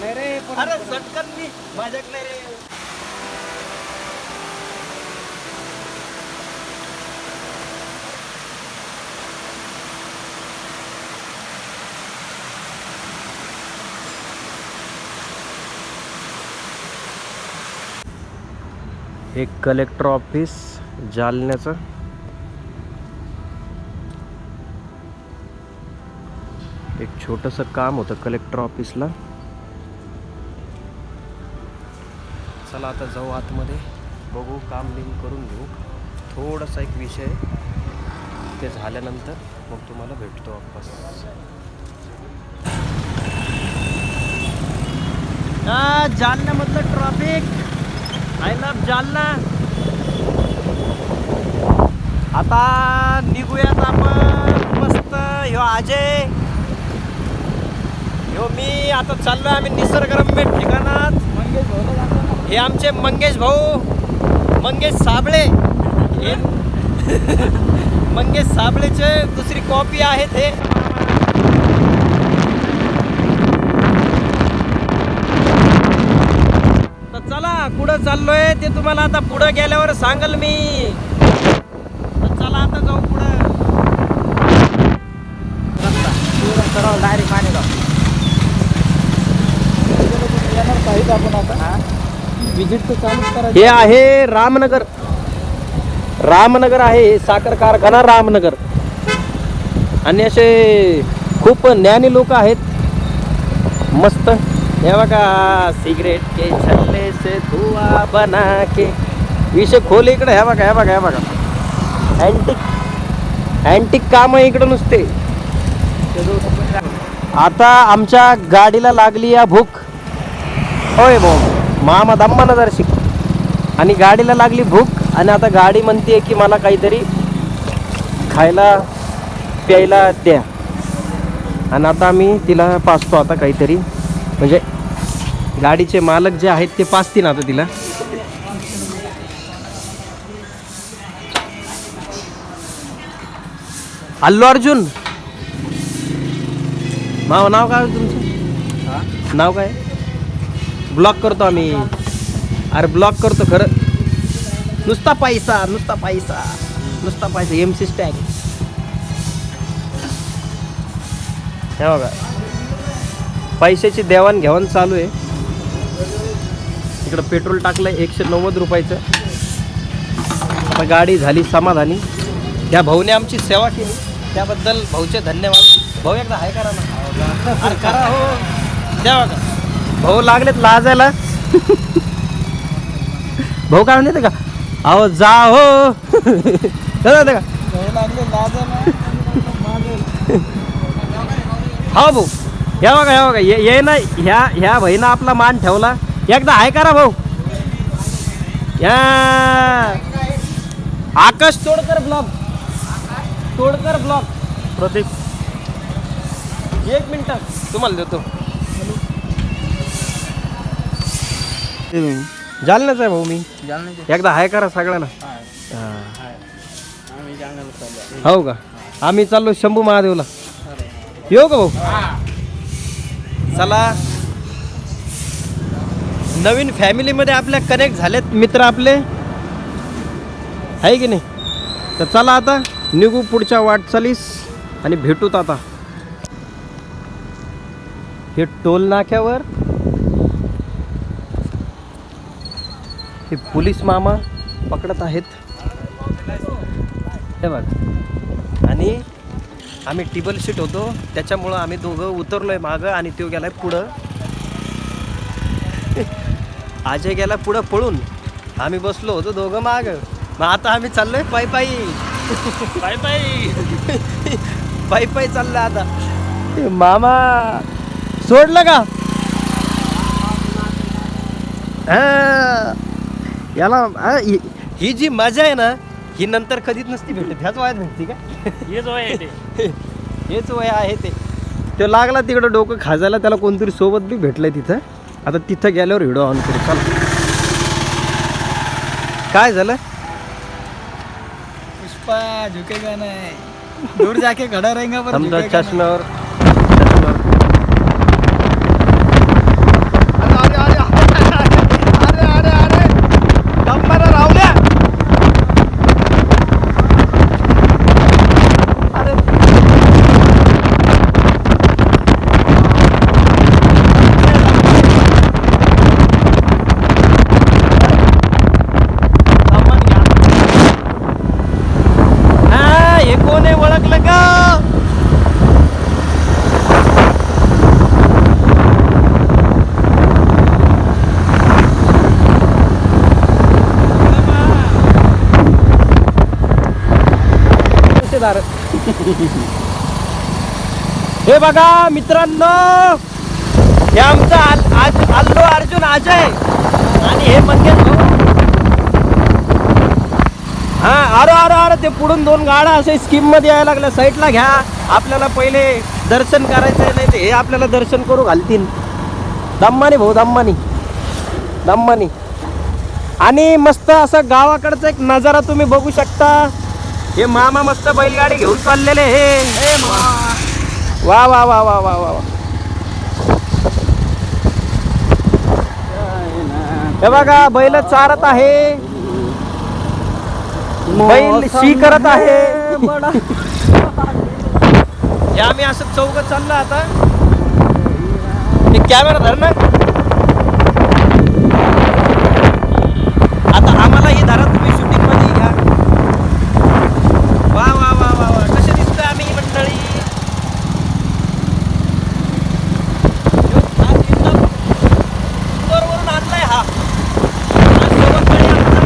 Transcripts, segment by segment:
नाही रे अरे सटकन मी. माझ्याकडे रे. एक कलेक्टर ऑफिस जालन्याचं. एक छोटंसं काम होतं कलेक्टर ऑफिसला चला आता जाऊ आतमध्ये. बघू काम लिंक करून घेऊ. थोडासा एक विषय ते झाल्यानंतर मग तुम्हाला भेटतो वापस जालन्यामधलं ट्रॉफिक आय लव्ह जालना. आता निघूयात आपण. मस्त ह्यो अजय. हो मी आता चाललोय आम्ही निसर्गरम्य ठिकाणात. हे आमचे मंगेश भाऊ मंगेश साबळे. मंगेश साबळेचे दुसरी कॉपी आहेत हे. तर चला कुठं चाललोय ते तुम्हाला आता पुढं गेल्यावर सांगल मी. तर चला आता जाऊ पुढं. डायरेक्ट पाणी जाऊ पाहिजे आपण आता. विजिट तर चालूच करायचं. हे आहे रामनगर. रामनगर आहे साखर कारखाना रामनगर. आणि असे खूप ज्ञानी लोक आहेत. मस्त. हे बघा सिगरेट के छल्ले से धुआ बना के. विषय खोल इकडे हे बघा हे बघा हे बघा. अँटिक अँटिक काम इकडं नुसते. आता आमच्या गाडीला लागली या भूक. होय भाऊ. मामा दम्मानं जर आणि गाडीला लागली भूक आणि आता गाडी म्हणते की मला काहीतरी खायला प्यायला द्या. आणि आता आम्ही तिला पाचतो आता काहीतरी. म्हणजे गाडीचे मालक जे आहेत ते पाचतील आता तिला. अल्लू अर्जुन. माव नाव काय हो? तुमचं नाव काय? ब्लॉक करतो आम्ही. अरे ब्लॉक करतो खरं. नुसता पैसा नुसता पैसा. नुसता पैसा एम सी स्टॅग हे बघा. पैशाची देवाणघेवाण चालू आहे. इकडं पेट्रोल टाकलं एकशे नव्वद रुपयाचं. आता गाडी झाली समाधानी. त्या भाऊने आमची सेवा केली. त्याबद्दल भाऊचे धन्यवाद. भाऊ एकदा हाय करा ना. करा हो. द्या बघा. भाऊ लागलेत लाजायला. भाऊ काय म्हणते का? अहो जा हो. का हा हो भाऊ या बघा या बघा ये ये ना ह्या ह्या भाईनं आपला मान ठेवला. एकदा आहे करा भाऊ. या. आकाश तोडकर ब्लॉग. तोडकर ब्लॉग. प्रतीक एक मिनिट. तुम्हाला देतो. जालन्याच आहे भाऊ मी. एकदा हाय करा सगळ्यांना. हा. हो का? आम्ही चाललो शंभू महादेवला. येऊ का भाऊ? चला. नवीन फॅमिलीमध्ये आपल्या कनेक्ट झालेत मित्र आपले. आहे की नाही? तर चला आता निघू पुढच्या वाटचालीस आणि भेटूत आता. हे टोल नाक्यावर हे पोलीस मामा पकडत आहेत. हे बघा. आणि आम्ही टेबल शीट होतो. त्याच्यामुळं आम्ही दोघं उतरलोय मागं आणि तो गेलाय पुढं. अजय गेला पुढं पळून. आम्ही बसलो होतो दोघं माग. मग आता आम्ही चाललोय पायी पायी. पायी पायी. पायी पायी चाललोय आता. मामा सोडलं का? हा. याला हा, ही ही जी मजा आहे ना ही नंतर कधीच नसती भेटत. ह्याच वयात भेटती का? हेच वय आहे ते. हेच वय आहे ते. तो लागला तिकडं डोकं खाजायला त्याला कोणतरी सोबत बी भेटलंय तिथं. आता तिथं गेल्यावर व्हिडिओ ऑन करू. चला. काय झालं? पुष्पा झुकेगा नाही? दूर जाके खड़ा रहेगा पर झुकेगा नहीं. चष्म्यावर अरे अरे अरे अरे अरे अरे दम्माला राहुल्या अरे सामान घ्या. हा, हे कोण आहे ओळखलं का रिश्तेदार. हे बघा मित्रांनो हे आमचा आल- आज अल्लो अर्जुन अजय आणि हे मंदिर भाऊ. हा अरे आरो अरे ते पुढून दोन गाड्या असे स्कीममध्ये यायला लागल्या साईडला घ्या. आपल्याला पहिले दर्शन करायचं नाही ते हे आपल्याला दर्शन करू घालतील. दम्मानी भाऊ दम्मानी. दम्मानी. आणि मस्त असं गावाकडचा एक नजारा तुम्ही बघू शकता. हे मामा मस्त बैलगाडी घेऊन चाललेले हे. वा वा वा वा वा वा हे बघा बैल चारत आहे. बैल शी करत आहे. या आम्ही असं चौक चाललो आता. कॅमेरा धर ना आता आम्हाला ही धरा तुम्ही शूटिंगमध्ये घ्या वा वा वा वा वा कसे दिसतोय आम्ही मंडळी हा इंदोर- इंदोरवरून आणलाय हा आज सोबत गाडी आमचा.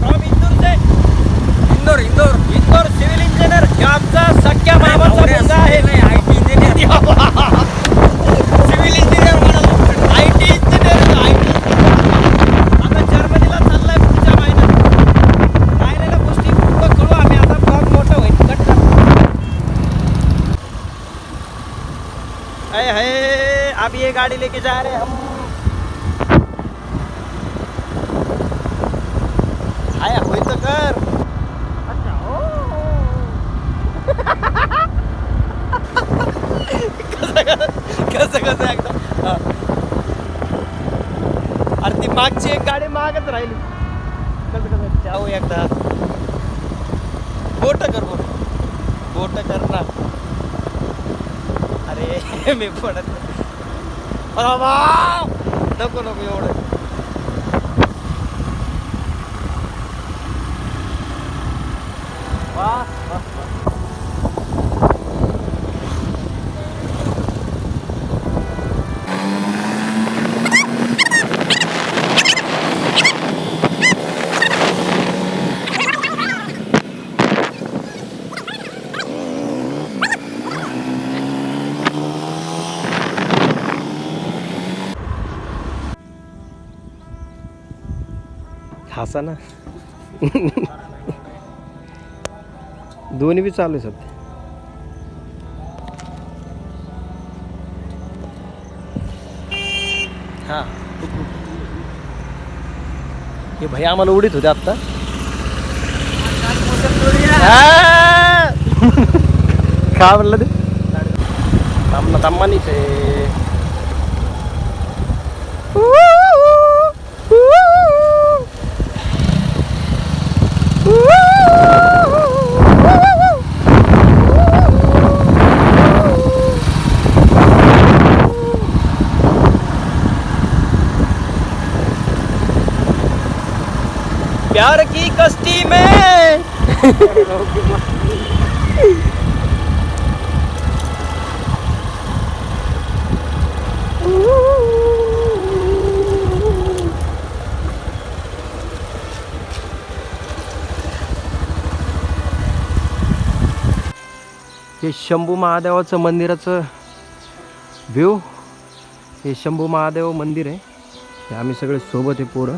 From इंदूर से इंदोर इंदोर इंदोर सिव्हिल इंजिनियर हे आमचा सख्या मामाचा मुलगा आहे I T engineer civil engineer म्हणालो I T engineer I T आता जर्मनीला चाललाय पुढच्या महिन्यात राहिलेल्या गोष्टी पुढं करू आम्ही आता ब्लॉग मोठा होईल कट कर अय ये गाड़ी लेके जा रहे हैं हम। आया होय तर कर। कसं कसं एकदम. अरे ती मागची एक गाडी मागच राहिली। कसं कसं जाऊ एकदा। बोट कर बोट। बोट कर ना। अरे मी पडत! नको नको एवढं. वा वा हसा ना दोन्ही बी चालू आहे सध्या हा. हे भैया आम्हाला उडीत होते आत्ता. काय म्हणलं ते? थांबना थांबानीच आहे प्यार की कश्ती में हे शंभू महादेवाचं मंदिराचं व्ह्यू हे शंभू महादेव मंदिर आहे. हे आम्ही सगळे सोबत आहे पोरं.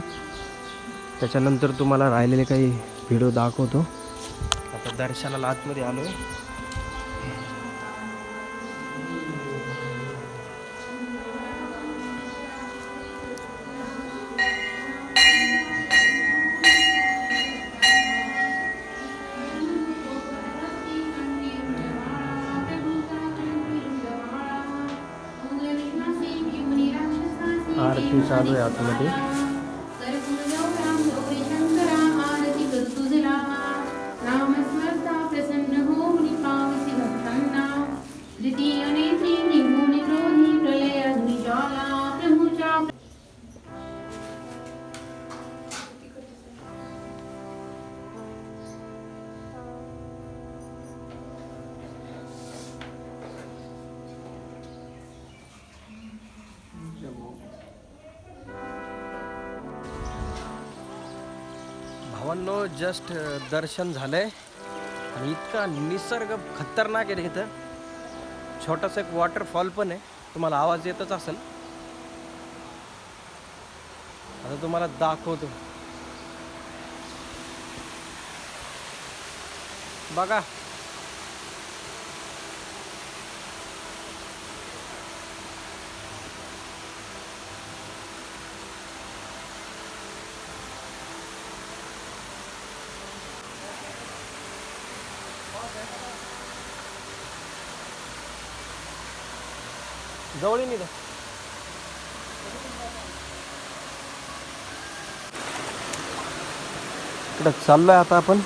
त्याच्यानंतर तुम्हाला राहिलेले काही व्हिडिओ दाखवतो. आता दर्शनाला आतमध्ये आलो आहे चालू आहे आतमध्ये भावांनो जस्ट दर्शन झालंय. आणि इतका निसर्ग खतरनाक आहे तिथं इथं. छोटासा एक वॉटरफॉल पण आहे. तुम्हाला आवाज येतच असेल. आता तुम्हाला दाखवतो. बघा जवळ नाही इकडं चाललोय आता आपण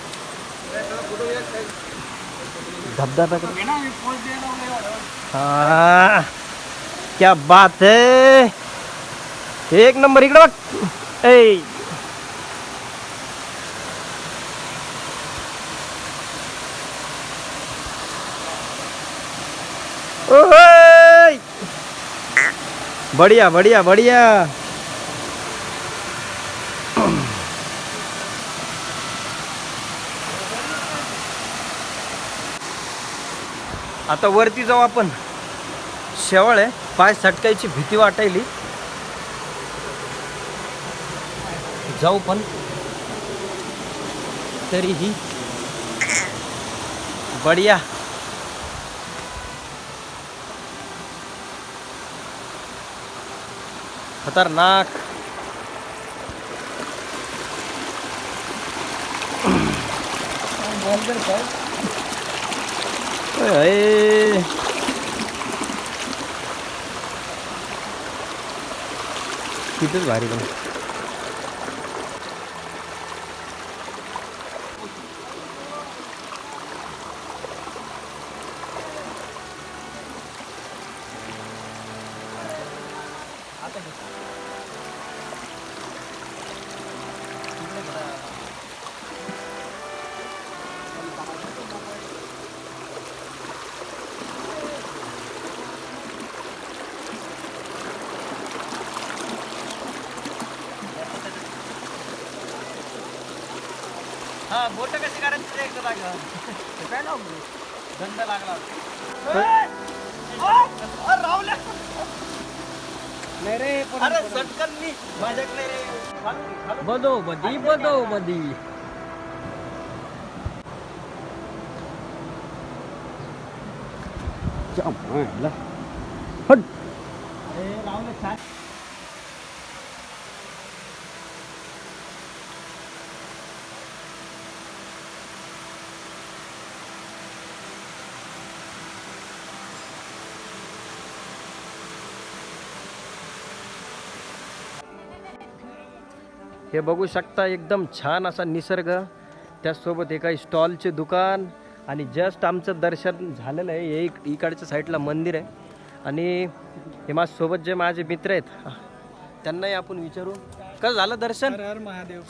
धबधब्याकडे हा, क्या बात है। एक नंबर इकडे। बघ ए ओय! बढ़िया बढ़िया बढ़िया। आता वरती जाऊ आपण. शेवळ आहे. पाय सटकायची भीती वाटायली. जाऊ पण. तरीही. बढिया. खतरनाक अय. भारी पण हा बोट कशी करायची रे एकदा जागा काय लावून दंड लागला नाही रे अरे सटकन मी माझ्याकडे रे बदो बदी हे बघू शकता एकदम छान असा निसर्ग. त्याचसोबत एका स्टॉलचे दुकान आणि जस्ट आमचं दर्शन झालेलं आहे. हे इक- इकडच्या साईडला मंदिर आहे. आणि हे माझ्यासोबत जे माझे मित्र आहेत त्यांनाही आपण विचारू. कसं झालं दर्शन? महादेव.